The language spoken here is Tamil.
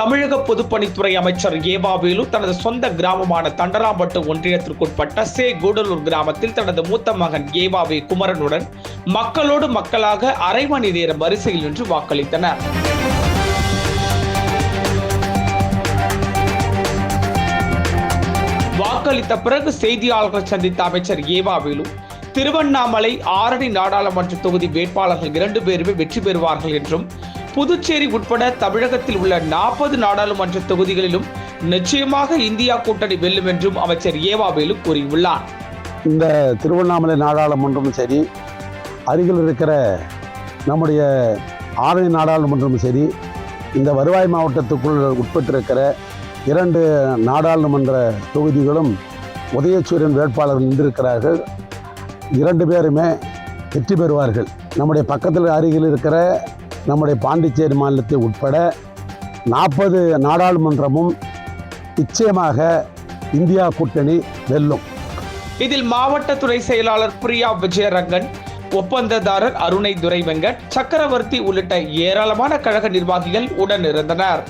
தமிழக பொதுப்பணித்துறை அமைச்சர் ஏவாவேலு தனது சொந்த கிராமமான தண்டராம்பட்டு ஒன்றியத்திற்குட்பட்ட சே கூடலூர் கிராமத்தில் தனது மூத்த மகன் ஏவாவே குமரனுடன் மக்களோடு மக்களாக அரை மணி நேரம் வரிசையில் நின்று வாக்களித்தனர். வாக்களித்த பிறகு செய்தியாளர்கள் சந்தித்த அமைச்சர் ஏவாவேலு திருவண்ணாமலை ஆரணி நாடாளுமன்ற தொகுதி வேட்பாளர்கள் இரண்டு பேருமே வெற்றி பெறுவார்கள் என்றும் புதுச்சேரி உட்பட தமிழகத்தில் உள்ள நாற்பது நாடாளுமன்ற தொகுதிகளிலும் நிச்சயமாக இந்தியா கூட்டணி வெல்லும் என்றும் அமைச்சர் ஏவாவேலு கூறியுள்ளார். இந்த திருவண்ணாமலை நாடாளுமன்றமும் சரி அருகில் இருக்கிற நம்முடைய ஆரணி நாடாளுமன்றமும் சரி இந்த வருவாய் மாவட்டத்துக்குள் உட்பட்டிருக்கிற இரண்டு நாடாளுமன்ற தொகுதிகளும் உதயசூரியன் வேட்பாளர் நின்றிருக்கிறார்கள். இரண்டு பேருமே வெற்றி பெறுவார்கள். நம்முடைய பக்கத்தில் அருகில் இருக்கிற நம்முடைய பாண்டிச்சேரி மாநிலத்தை உட்பட நாற்பது நாடாளுமன்றமும் நிச்சயமாக இந்தியா கூட்டணி வெல்லும். இதில் மாவட்ட துறை செயலாளர் பிரியா விஜயரங்கன் ஒப்பந்ததாரர் அருணை துரை வெங்கட் சக்கரவர்த்தி உள்ளிட்ட ஏராளமான கழக நிர்வாகிகள் உடன் இருந்தனர்.